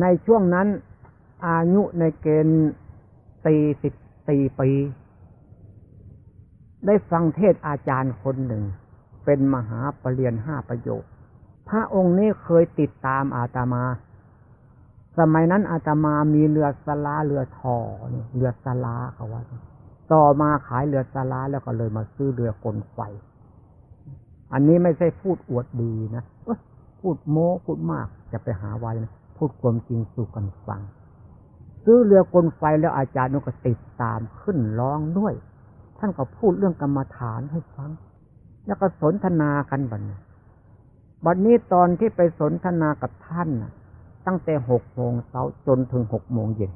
ในช่วงนั้น อายุในเกณฑ์ตีสิบตีปี ได้ฟังเทศอาจารย์คนหนึ่ง เป็นมหาปรริญญาห้าประโยค พระองค์นี้เคยติดตามอาตมา สมัยนั้นอาตมามีเรือสลาเรือทอเนี่ยเรือสลาเขาว่า ต่อมาขายเรือสลาแล้วก็เลยมาซื้อเรือกลไฟ อันนี้ไม่ใช่พูดอวดดีนะพูดโม้พูดมากจะไปหาไว้นะ พูดความจริงสู่กันฟัง ซื้อเรือกลไฟแล้วอาจารย์นก็ติดตามขึ้นร้องด้วย ท่านก็พูดเรื่องกรรมฐานให้ฟัง แล้วก็สนทนากันบัดนี้บัดนี้ตอนที่ไปสนทนากับท่านตั้งแต่หกโมงเช้าจนถึงหกโมงเย็น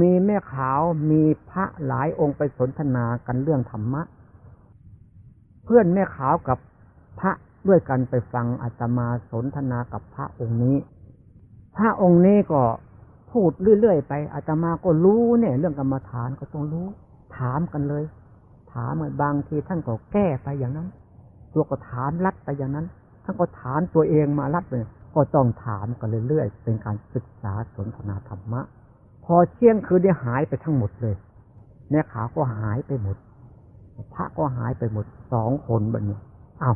มีแม่ขาวมีพระหลายองค์ไปสนทนากันเรื่องธรรมะ เพื่อนแม่ขาวกับพระด้วยกันไปฟังอาตมาสนทนากับพระองค์นี้ พระองค์นี้ก็พูดเรื่อยๆไปอาตมาก็รู้เนี่ย เรื่องกรรมฐานก็ต้องรู้ ถามกันเลย ถามเหมือนบางทีท่านก็แก้ไปอย่างนั้น ตัวก็ถามรัดไปอย่างนั้นท่านก็ถามตัวเองมารัดไปก็ต้องถามกันเรื่อยๆเป็นการศึกษาสนทนาธรรมะ พอเที่ยงคืนได้หายไปทั้งหมดเลยแม่ขาก็หายไปหมดพระก็หายไปหมดสองคนแบบนี้เอา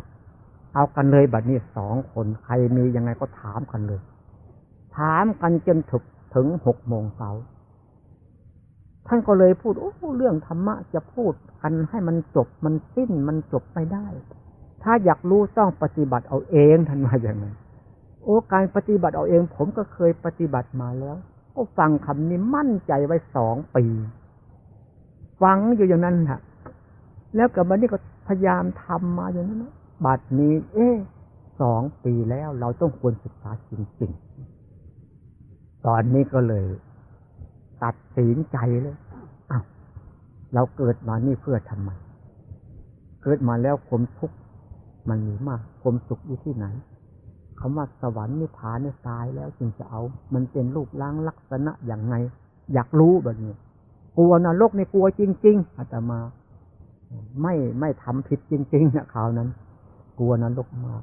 เอากันเลยแบบนี้สองคนใครมียังไงก็ถามกันเลย ถามกันจนถึงถึงหกโมงเช้าท่านก็เลยพูดโอ้เรื่องธรรมะจะพูดกันให้มันจบมันสิ้นมันจบไม่ได้ ถ้าอยากรู้ต้องปฏิบัติเอาเองท่านว่าอย่างไงโอ้การปฏิบัติเอาเอง ผมก็เคยปฏิบัติมาแล้ว ก็ฟังคำนี้มั่นใจไว้สองปี ฟังอยู่อย่างนั้นฮะแล้วกับมันนี่ก็พยายามทำมาอย่างนั้นบัดนี้ เอ๊สองปีแล้วเราต้องควรศึกษาจริงๆ ตอนนี้ก็เลย ตัดสินใจเลยอ้าวเราเกิดมานี่เพื่อทำไม เกิดมาแล้วความทุกข์มันมีมากความสุขอยู่ที่ไหนคำว่าสวรรค์นิพพานเนี่ยตายแล้วจึงจะเอา มันเป็นรูปร่างลักษณะอย่างไง อยากรู้แบบนี้กลัวนรกในกลัวจริง ๆอาตมา ไม่ไม่ทำผิดจริง ๆนะคราวนั้น กลัวนรกมาก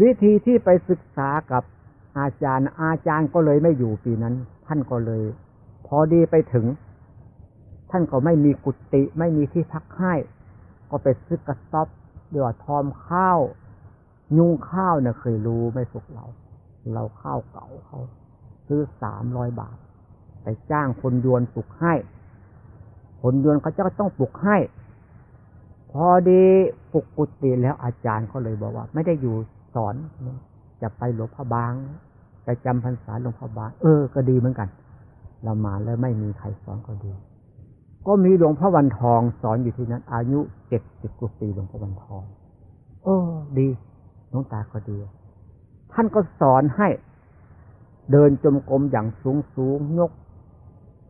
วิธีที่ไปศึกษากับ อาจารย์ อาจารย์ก็เลยไม่อยู่ปีนั้น ท่านก็เลย พอดีไปถึง ท่านก็ไม่มีกุฏิไม่มีที่พักให้ก็ไปซื้อกระสอบเดี๋ยวทอมข้าว ยุงข้าวเนี่ยเคยรู้ไม่สุกเรา เราข้าวเก่าเขา ซื้อสามร้อยบาท ไปจ้างคนยวนปลุกให้ คนยวนเขาจะต้องปลุกให้ พอดีปลุกกุฏิแล้วอาจารย์เขาเลยบอกว่า ไม่ได้อยู่สอน จะไปหลวงพ่อบางไปจำพรรษาหลวงพ่อบาง เออ ก็ดีเหมือนกัน เรามาแล้วไม่มีใครสอนก็ดี ก็มีหลวงพ่อวันทองสอนอยู่ที่นั้น อายุเจ็ดสิบกว่าปีหลวงพ่อวันทอง โอ้ดีน้องตาก็ดี ท่านก็สอนให้เดินจมกรมอย่างสูงสูงยก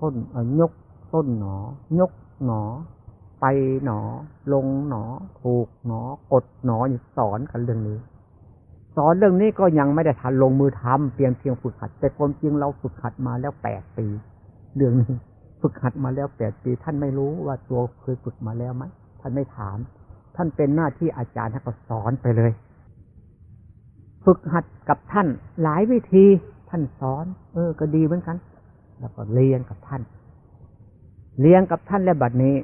ต้นยกต้นหนอ ยกหนอ ไปหนอ ลงหนอ ถูกหนอ กดหนออยู่สอนกันเรื่องนี้ สอนเรื่องนี้ก็ยังไม่ได้ทันลงมือทำเพียงเพียงฝึกหัด แต่ความจริงเราฝึกหัดมาแล้วแปดปี เรื่องนี้ฝึกหัดมาแล้วแปดปี ท่านไม่รู้ว่าตัวเคยฝึกมาแล้วไหมท่านไม่ถาม ท่านเป็นหน้าที่อาจารย์ท่านก็สอนไปเลย ฝึกหัดกับท่านหลายวิธีท่านสอน เออ ก็ดีเหมือนกัน แล้วก็เรียนกับท่าน เรียนกับท่านแล้วบัดนี้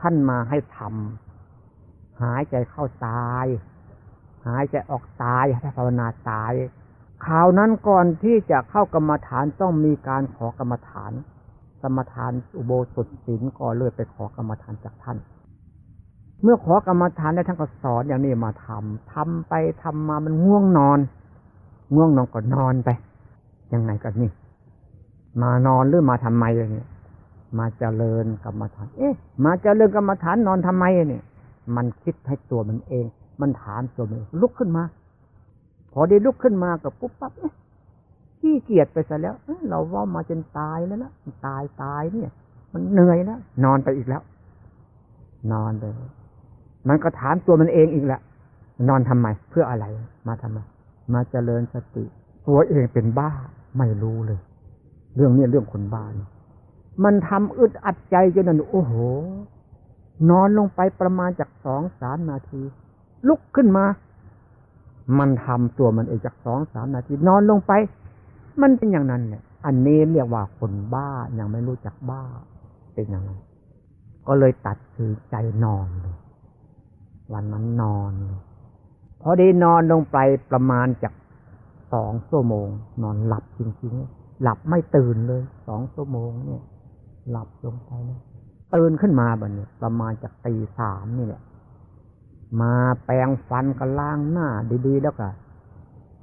ท่านมาให้ทำหายใจเข้าตาย หายใจออกตายให้ภาวนาตายข่าวนั้นก่อนที่จะเข้ากรรมฐานต้องมีการขอกรรมฐานกรรมฐานอุโบสถศีลก็เลยไปขอกรรมฐานจากท่าน เมื่อขอกรรมฐานได้ท่านก็สอนอย่างนี้มาทำทำไปทำมามันง่วงนอน ง่วงนอนก็นอนไป ยังไงกันนี่ มานอนหรือมาทำไมอย่างนี้มาเจริญกรรมฐาน เอ๊ะ มาเจริญกรรมฐานนอนทำไมเนี่ย มันคิดให้ตัวมันเอง มันถามตัวมันลุกขึ้นมา พอได้ลุกขึ้นมากับปุ๊บปั๊บเอ๊ะขี้เกียจไปซะแล้วเราว่ามาจนตายแล้วนะตายตายเนี่ย มันเหนื่อยแล้วนอนไปอีกแล้ว นอนไปมันก็ถามตัวมันเองอีกแหละนอนทำไม เพื่ออะไร มาทำไม มาเจริญสติ ตัวเองเป็นบ้าไม่รู้เลย เรื่องนี้เรื่องคนบ้านมันทำอึดอัดใจจนนั่นโอ้โห นอนลงไปประมาณจากสองสามนาที ลุกขึ้นมา มันทำตัวมันเองจากสองสามนาทีนอนลงไป มันเป็นอย่างนั้นแหละอันนี้เรียกว่าคนบ้ายังไม่รู้จักบ้าเป็นอย่างนั้นก็เลยตัดสินใจนอนเลยวันนั้นนอนเลยพอดีนอนลงไปประมาณจากสองชั่วโมง นอนหลับจริงๆหลับไม่ตื่นเลยสองชั่วโมงเนี่ย หลับลงไปนะตื่นขึ้นมาแบัดนี้ประมาณจากตีสามนี่แหละ มาแปรงฟันก็ล้างหน้าดีๆ แล้วก็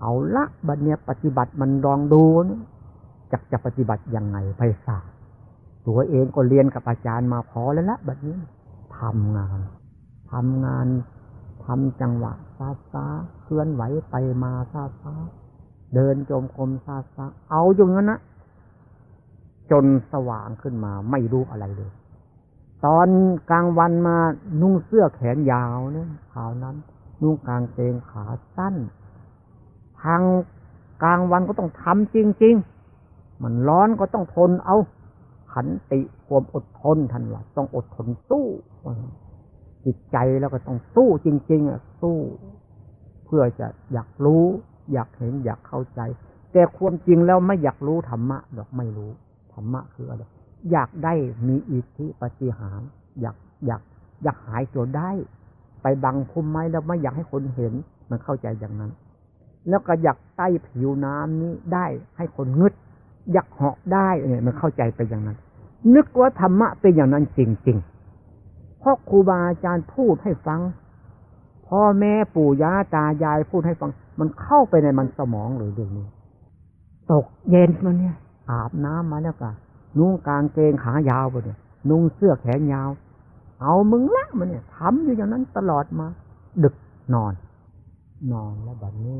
เอาละบัดเนี้ยปฏิบัติมันลองดูนะจะจะปฏิบัติยังไงไปสาตัวเองก็เรียนกับอาจารย์มาพอแล้วละบัดนี้ทำงานทำงานทำจังหวะซาซาเคลื่อนไหวไปมาซาซาเดินจมกรมซาซาเอาอยู่งั้นนะจนสว่างขึ้นมาไม่รู้อะไรเลย ตอนกลางวันมานุ่งเสื้อแขนยาวเนี่ยขาวนั้น นุ่งกางเกงขาสั้น ทางกลางวันก็ต้องทำจริง ๆ มันร้อนก็ต้องทนเอาขันติความอดทนทันว่าต้องอดทนสู้จิตใจแล้วก็ต้องสู้จริง ๆอะสู้ เพื่อจะอยากรู้ อยากเห็นอยากเข้าใจ แต่ความจริงแล้วไม่อยากรู้ธรรมะดอกไม่รู้ธรรมะคืออะไร อยากได้มีอิทธิปฏิหาร อยากอยากอยากหายตัวได้ ไปบังพุ่มไม้แล้วไม่อยากให้คนเห็นมันเข้าใจอย่างนั้น แล้วก็อยากใต้ผิวน้ำนี้ได้ให้คนงึด อยากเหาะได้เนี่ยมันเข้าใจไปอย่างนั้น นึกว่าธรรมะเป็นอย่างนั้นจริงๆเพราะครูบาอาจารย์พูดให้ฟังพ่อแม่ปู่ย่าตายายพูดให้ฟัง มันเข้าไปในมันสมองเลยเรื่องนี้ ตกเย็นมาเนี่ยอาบน้ำมาแล้วก็ นุ่งกางเกงขายาวไปเนี่ยนุ่งเสื้อแขนยาว เอามึงละมันเนี่ยทำอยู่อย่างนั้นตลอดมา ดึกนอน นอนแล้วแบบนี้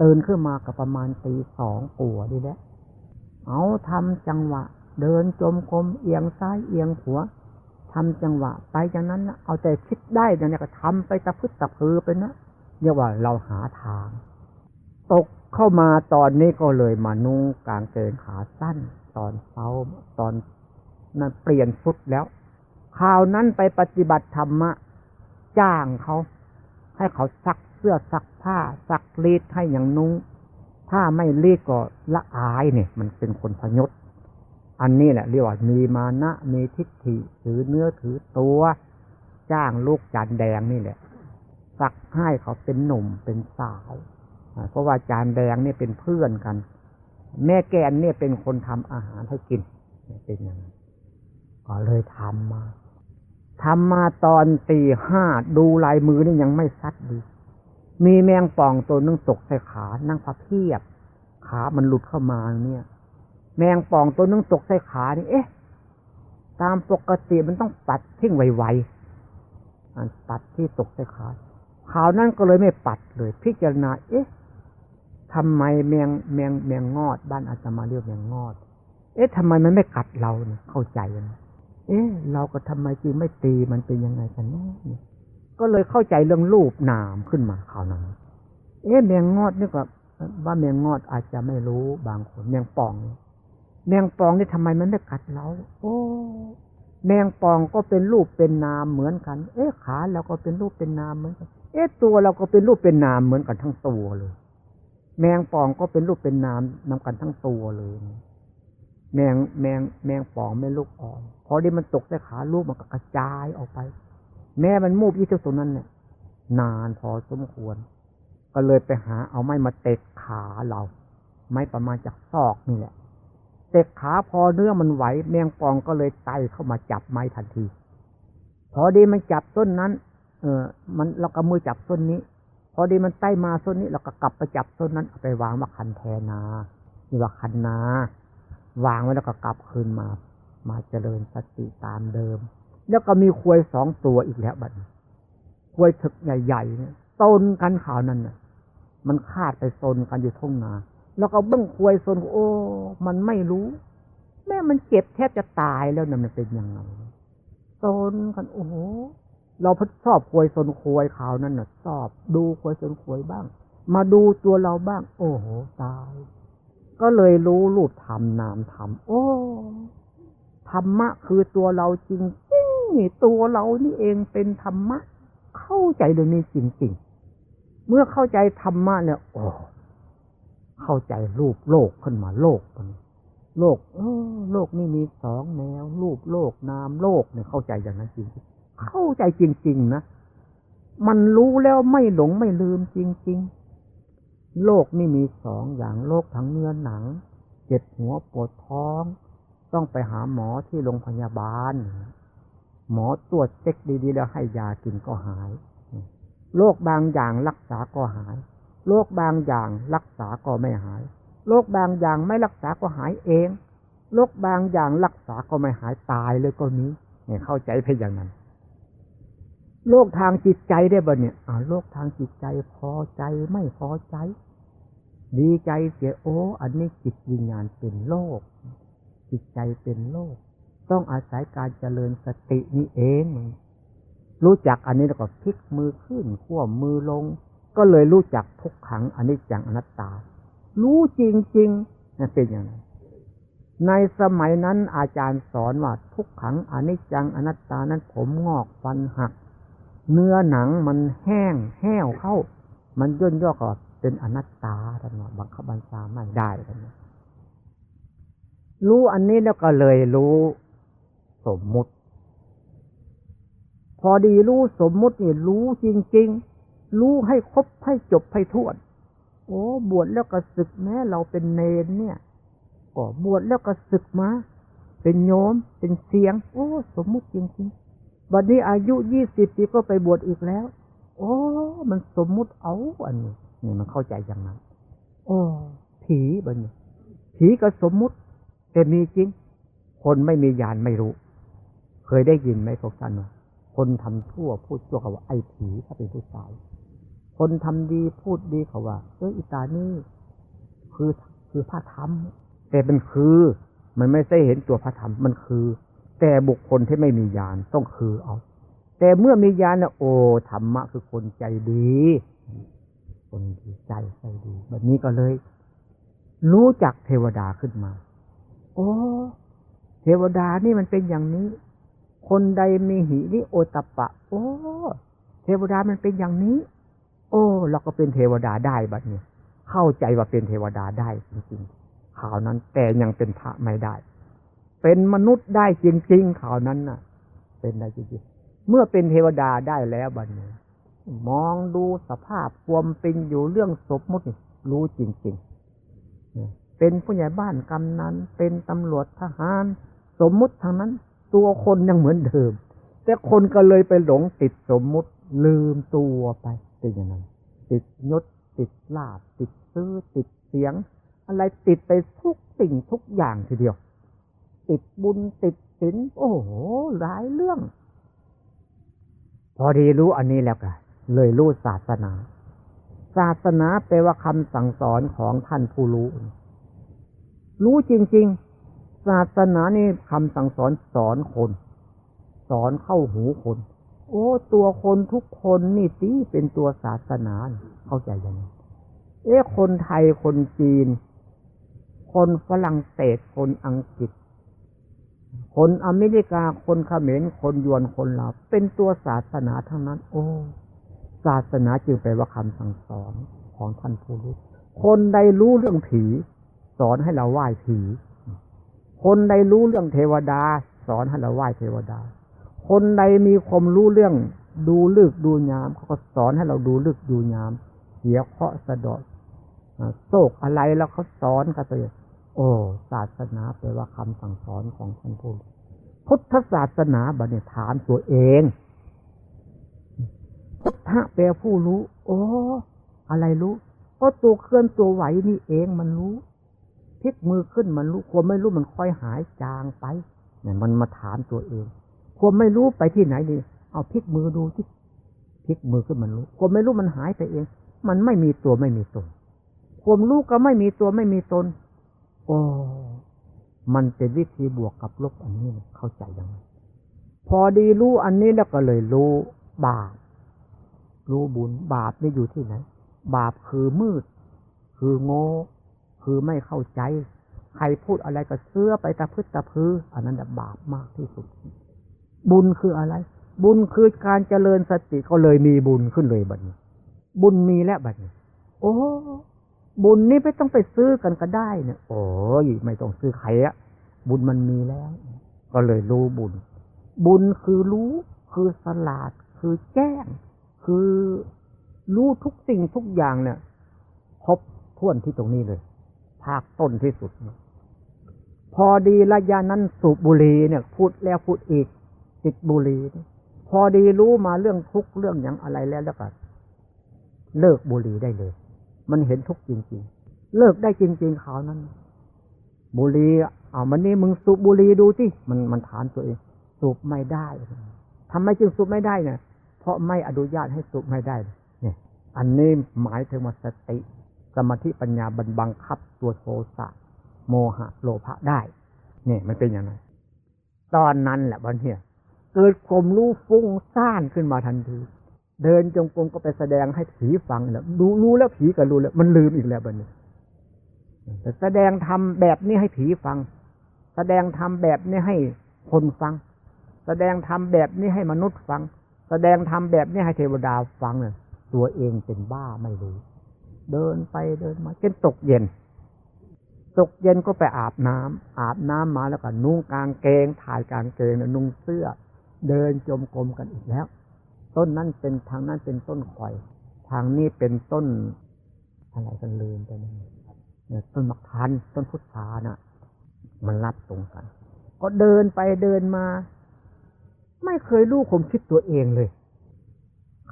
ตื่นขึ้นมากับประมาณตีสองปัวดีแล้วเอาทำจังหวะ เดินจมกรมเอียงซ้ายเอียงขวาทำจังหวะ ไปจากนั้นนะเอาแต่คิดได้อย่างนี้ก็ทำไปตะพึดตะพือไปนะเรียกว่าเราหาทาง ตกเข้ามาตอนนี้ก็เลยมานุ่งกางเกงขาสั้น ตอนเช้าตอนนั้นเปลี่ยนชุดแล้วคราวนั้นไปปฏิบัติธรรมะ จ้างเขา ให้เขาซักเสื้อซักผ้า ซักรีดให้อย่างนุ่งถ้าไม่รีดก็ละอายเนี่ย มันเป็นคนพยศอันนี้แหละเรียกว่ามีมานะมีทิฏฐิถือเนื้อถือตัว จ้างลูกจานแดงนี่แหละซักให้เขาเป็นหนุ่มเป็นสาว เพราะว่าจานแดงนี่เป็นเพื่อนกัน แม่แกนเนี่ยเป็นคนทำอาหารให้กินเป็นอย่างนั้นก็เลยทำมาทำมาตอนตีห้าดูลายมือนี่ยังไม่ซัดดี มีแมงป่องตัวนึงตกใส่ขา นั่งพับเพียบ ขามันหลุดเข้ามาเนี่ย แมงป่องตัวนึงตกใส่ขานี่ เอ๊ะ ตามปกติมันต้องปัดทิ้งไวๆอันปัดที่ตกใส่ขาข่าวนั้นก็เลยไม่ปัดเลย พิจารณา เอ๊ะ ทำไมแมงแมงแมงงอด บ้านอาตมาเรียกแมงงอด เอ๊ะทำไมมันไม่กัดเราเนี่ยเข้าใจนะเอ๊ะเราก็ทำไมจึงไม่ตีมันเป็นยังไงกันแน่ก็เลยเข้าใจเรื่องรูปนามขึ้นมาข่าวนั้น เอ๊ะแมงงอดนี่ก็ว่าแมงงอดอาจจะไม่รู้บางคนแมงป่องแมงป่องนี่ทำไมมันไม่กัดเรา โอ้แมงป่องก็เป็นรูปเป็นนามเหมือนกัน เอ๊ะขาเราก็เป็นรูปเป็นนามเหมือนกัน เอ๊ะตัวเราก็เป็นรูปเป็นนามเหมือนกันทั้งตัวเลย แมงป่องก็เป็นรูปเป็นนามนำกันทั้งตัวเลย แมงแมงแมงป่องไม่ลูกอ่อนพอที่มันตกใส่ขาลูกมันก็กระจายออกไป แม่มันมูบยี่เท่าตรงนั้นเนี่ย นานพอสมควร ก็เลยไปหาเอาไม้มาเตะขาเรา ไม้ประมาณจากซอกนี่แหละเตะขาพอเนื้อมันไหว แมงป่องก็เลยไตเข้ามาจับไม้ทันที พอดีมันจับต้นนั้น เออมันเราก็มือจับต้นนี้ พอดีมันไต่มาต้นนี้เราก็กลับไปจับต้นนั้นเอาไปวางว่าคันแทนานี่ว่าคันนา วางไว้แล้วก็กลับคืนมา มาเจริญสติตามเดิม แล้วก็มีควยสองตัวอีกแล้วบัดนี้ควยถึกใหญ่ๆเนี่ยต้นกันข่าวนั้นน่ะ มันคาดไปซนกันอยู่ทุ่งนา แล้วก็เบิ้งควยซนโอ้ มันไม่รู้ แม่มันเจ็บแทบจะตายแล้วนะมันเป็นยังไงซนกันโอ้โห เราพชอบควยซนควยข่าวนั้นน่ะชอบ ดูควยซนควยบ้าง มาดูตัวเราบ้าง โอ้โหตาย ก็เลยรู้รูปธรรมนามธรรมโอ้ธรรมะคือตัวเราจริงจริงนี่ตัวเรานี่เองเป็นธรรมะ เข้าใจเรื่องนี้จริงๆ เมื่อเข้าใจธรรมะเนี่ยโอ้เข้าใจรูปโลกขึ้นมาโลกมันโลกเออโลกนี่มีสองแนว รูปโลกนามโลกเนี่ยเข้าใจอย่างนั้นจริง เข้าใจจริง ๆ นะ มันรู้แล้วไม่หลงไม่ลืมจริง ๆ โลกนี่มีสองอย่างโลกทั้งเนื้อหนัง เจ็บหัวปวดท้อง ต้องไปหาหมอที่โรงพยาบาล หมอตรวจเช็คดีๆ แล้วให้ยากินก็หาย โรคบางอย่างรักษาก็หาย โรคบางอย่างรักษาก็ไม่หาย โรคบางอย่างไม่รักษาก็หายเองโรคบางอย่างรักษาก็ไม่หายตายเลยก็มีเนี่ยเข้าใจเพียงอย่างนั้น โรคทางจิตใจได้บ่เนี่ยอ่าโรคทางจิตใจพอใจไม่พอใจ ดีใจเสียโอ้อันนี้จิตวิญญาณเป็นโรคจิตใจเป็นโรคต้องอาศัยการเจริญสตินี่เองรู้จักอันนี้แล้วก็พลิกมือขึ้นขั้วมือลง ก็เลยรู้จักทุกขังอันนี้จังอนัตตา รู้จริงๆนั่นเป็นอย่างนั้นในสมัยนั้นอาจารย์สอนว่าทุกขังอนิจจังอนัตตานั้นผมงอกฟันหัก เนื้อหนังมันแห้งแห้วเข้า มันย่นย่อก็เป็นอนัตตาท่านว่าบังคับบัญชาไม่ได้ท่านรู้อันนี้แล้วก็เลยรู้สมมุติ พอดีรู้สมมุตินี่รู้จริง ๆ รู้ให้ครบให้จบให้ทั่วโอ้ บวชแล้วก็ศึกแม้เราเป็นเนนเนี่ยก็บวชแล้วก็ศึกมา เป็นโยมเป็นเสียง โอ้ สมมุติจริงๆ บัดนี้อายุยี่สิบปีก็ไปบวชอีกแล้ว โอ้ มันสมมุติเอาอันนี้นี่มันเข้าใจอย่างนั้นโอ้ผีบัดนนี้ผีก็สมมุติแต่มีจริง คนไม่มีญาณไม่รู้ เคยได้ยินไหมพวกท่านว่าคนทำชั่วพูดชั่วเขาว่าไอ้ผีถ้าเป็นผู้ชาย คนทำดีพูดดีเขาว่าเอออิตานี่คือคือพระธรรม แต่มันคือ มันไม่ใช่เห็นตัวพระธรรมมันคือ แต่บุคคลที่ไม่มีญาณต้องคือเอา แต่เมื่อมีญาณนี่ยโอ้ธรรมะคือคนใจดี คนดีใจใจดีแบบนี้ก็เลย รู้จักเทวดาขึ้นมา โอ้เทวดานี่มันเป็นอย่างนี้ คนใดมีหิริโอตปปะ โอ้เทวดามันเป็นอย่างนี้ โอ้เราก็เป็นเทวดาได้บัดนี้เข้าใจว่าเป็นเทวดาได้จริงๆข่าวนั้นแต่ยังเป็นพระไม่ได้ เป็นมนุษย์ได้จริงๆข่าวนั้นน่ะ เป็นได้จริงๆเมื่อเป็นเทวดาได้แล้วบัดนี้มองดูสภาพความเป็นอยู่เรื่องสมมติรู้จริงๆ เป็นผู้ใหญ่บ้านกำนันเป็นตำรวจทหาร สมมุติทางนั้น ตัวคนยังเหมือนเดิม แต่คนก็เลยไปหลงติดสมมุติลืมตัวไปเป็นอย่างนั้นติดยศติดลาบติดซื้อติดเสียง อะไรติดไปทุกสิ่งทุกอย่างทีเดียว ติดบุญติดศีลโอ้โหหลายเรื่อง พอดีรู้อันนี้แล้วกันเลยรู้ศาสนา ศาสนาแปลว่าคำสั่งสอนของท่านผู้รู้ รู้จริง ๆ ศาสนานี่คำสั่งสอนสอนคน สอนเข้าหูคน โอ้ ตัวคนทุกคนนี่ตีเป็นตัวศาสนาเข้าใจยังเอ๊ะคนไทยคนจีน คนฝรั่งเศสคนอังกฤษ คนอเมริกาคนเขมรคนยวนคนลาวเป็นตัวศาสนาทั้งนั้น โอ้ ศาสนาจึงแปลว่าคำสั่งสอนของท่านผู้รู้คนใดรู้เรื่องผี สอนให้เราไหว้ผี คนใดรู้เรื่องเทวดา สอนให้เราไหว้เทวดา คนใดมีความรู้เรื่องดูลึกดูยามเขาก็สอนให้เราดูลึกดูยามเสียเคราะห์สะดดโศกอะไรแล้วเขาสอนกันไป โอ้ศาสนาแปลว่าคำสั่งสอนของท่านผู้พุทธศาสนาบัณฑิถามตัวเอง พุทธะแปลผู้รู้ โอ้อะไรรู้เพราะตัวเคลื่อนตัวไหวนี่เองมันรู้พลิกมือขึ้นมันรู้ความไม่รู้มันค่อยหายจางไปเนี่ยมันมาถามตัวเองความไม่รู้ไปที่ไหนดีเอาพลิกมือดูที่พลิกมือขึ้นมันรู้ความไม่รู้มันหายไปเอง มันไม่มีตัวไม่มีตนความรู้ก็ไม่มีตัวไม่มีตน โอ้มันเป็นวิธีบวกกับลบอันนี้เข้าใจยังไงพอดีรู้อันนี้แล้วก็เลยรู้บาป รู้บุญบาปนี่อยู่ที่ไหน บาปคือมืด คือโง่ คือไม่เข้าใจ ใครพูดอะไรก็เสื้อไปตะพึดตะพือ อันนั้นบาปมากที่สุด บุญคืออะไร บุญคือการเจริญสติก็เลยมีบุญขึ้นเลยบัดนี้ บุญมีแล้วบัดนี้ โอ้ บุญนี่ไม่ต้องไปซื้อกันก็ได้เนี่ยโอ้ยไม่ต้องซื้อใครอะบุญมันมีแล้ว ก็เลยรู้บุญ บุญคือรู้คือสลาด คือแจ้ง คือรู้ทุกสิ่งทุกอย่างเนี่ยครบถ้วนที่ตรงนี้เลย ภาคต้นที่สุด พอดีระยะนั้นสูบบุหรี่เนี่ย พูดแล้วพูดอีกติดบุหรี่พอดีรู้มาเรื่องทุกเรื่องอย่างอะไรแล้วแล้วก็เลิกบุหรี่ได้เลย มันเห็นทุกจริง ๆ เลิกได้จริง ๆขาวนั้น บุรีเอามันนี่มึงสูบบุรีดูที่มันมันถามตัวเอง สูบไม่ได้ทำไมจึงสูบไม่ได้เนี่ยเพราะไม่อนุญาตให้สูบไม่ได้เนี่ยอันนี้หมายถึงว่าสติ สมาธิปัญญาบันบังคับตัวโทสะโมหะโลภะได้ เนี่ยมันเป็นอย่างไรตอนนั้นแหละวันเนี้ยเกิดความรู้ฟุ้งซ่านขึ้นมาทันที เดินจงกรมก็ไปแสดงให้ผีฟังแล้วรู้รู้แล้วผีก็รู้แล้ว มันลืมอีกแล้วบันนี้แแสดงทำแบบนี้ให้ผีฟัง แสดงทำแบบนี้ให้คนฟัง แสดงทำแบบนี้ให้มนุษย์ฟัง แสดงทำแบบนี้ให้เทวดาฟังเนี่ยตัวเองเป็นบ้าไม่รู้ เดินไปเดินมาจนตกเย็น ตกเย็นก็ไปอาบน้ำอาบน้ำมาแล้วก็นุ่งกางเกง ถ่ายกางเกงนุ่งเสื้อ เดินจมกรมกันอีกแล้ว ต้นนั้นเป็นทางนั้นเป็นต้นข่อย ทางนี้เป็นต้นอะไรกันลืมไปเนี่ยต้นมะขันต้นพุทธาน่ะ มันรับตรงกัน ก็เดินไปเดินมา ไม่เคยรู้ความคิดตัวเองเลย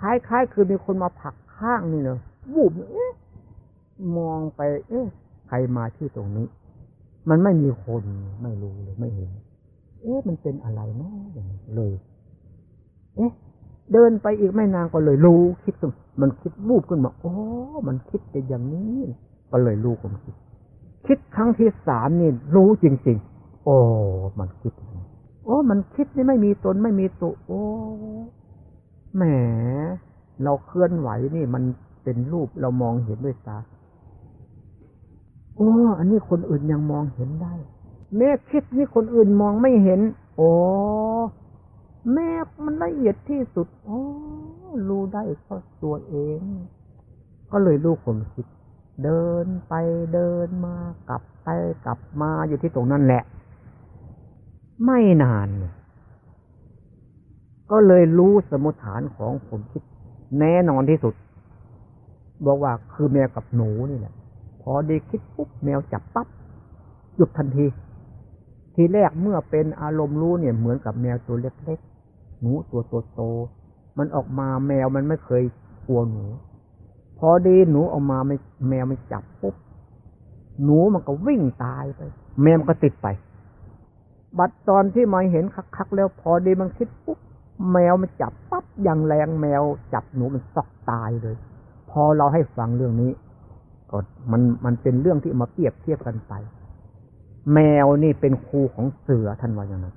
คล้ายๆ คือมีคนมาผลักข้างนี่เนอะวูบเอ๊ะมองไป เอ๊ะใครมาที่ตรงนี้ มันไม่มีคนไม่รู้เลยไม่เห็น เอ๊ะมันเป็นอะไรเนาะเลย เอ๊ะ เดินไปอีกไม่นานก็เลยรู้คิดขึ้นมันคิดวูบขึ้นมาโอ้มันคิดเป็นอย่างนี้ ก็เลยรู้ความคิด คิดครั้งที่สามนี่รู้จริง ๆ โอ้มันคิด โอ้มันคิดนี่ไม่มีตนไม่มีตัวโอ้แหม เราเคลื่อนไหวนี่มันเป็นรูปเรามองเห็นด้วยตาโอ้อันนี้คนอื่นยังมองเห็นได้แม่คิดนี่คนอื่นมองไม่เห็น โอ้ แม่มันละเอียดที่สุดโอ้รู้ได้เพราะตัวเอง ก็เลยรู้ความคิด เดินไปเดินมากลับไปกลับมาอยู่ที่ตรงนั้นแหละ ไม่นาน ก็เลยรู้สมุฐานของผมคิด แน่นอนที่สุด บอกว่าคือแมวกับหนูนี่แหละพอดีคิดปุ๊บแมวจับปั๊บหยุดทันที ทีแรกเมื่อเป็นอารมณ์รู้เนี่ยเหมือนกับแมวตัวเล็ก หนูตัวโตๆมันออกมาแมวมันไม่เคยกลัวหนู พอดีหนูออกมาไม่แมวไม่จับปุ๊บ หนูมันก็วิ่งตายไป แมวมันก็ติดไป บัดตอนที่มาเห็นคักๆแล้ว พอดีมันคิดปุ๊บ แมวมันจับปั๊บอย่างแรงแมวจับหนูมันซอกตายเลย พอเราให้ฟังเรื่องนี้ก็มันมันเป็นเรื่องที่มาเปรียบเทียบกันไป แมวนี่เป็นครูของเสือท่านว่าอย่างนั้น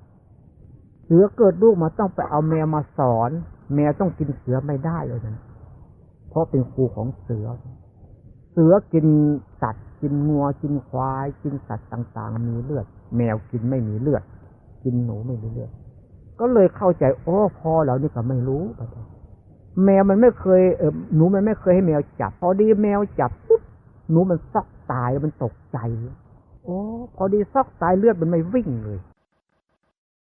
สือเกิดลูกมาต้องไปเอาแมวมาสอน แมวต้องกินเสือไม่ได้เลยนะเพราะเป็นครูของเสือ เสือกินสัตว์ กินงัวกินควาย กินสัตว์ต่างๆ มีเลือด แมวกินไม่มีเลือด กินหนูไม่มีเลือด ก็เลยเข้าใจโอ้พอแล้วนี่ก็ไม่รู้แมวมันไม่เคยเออหนูมันไม่เคยให้แมวจับ พอดีแมวจับปุ๊บหนูมันซอกตายมันตกใจโอ้พอดีซอกตายเลือดมันไม่วิ่งเลย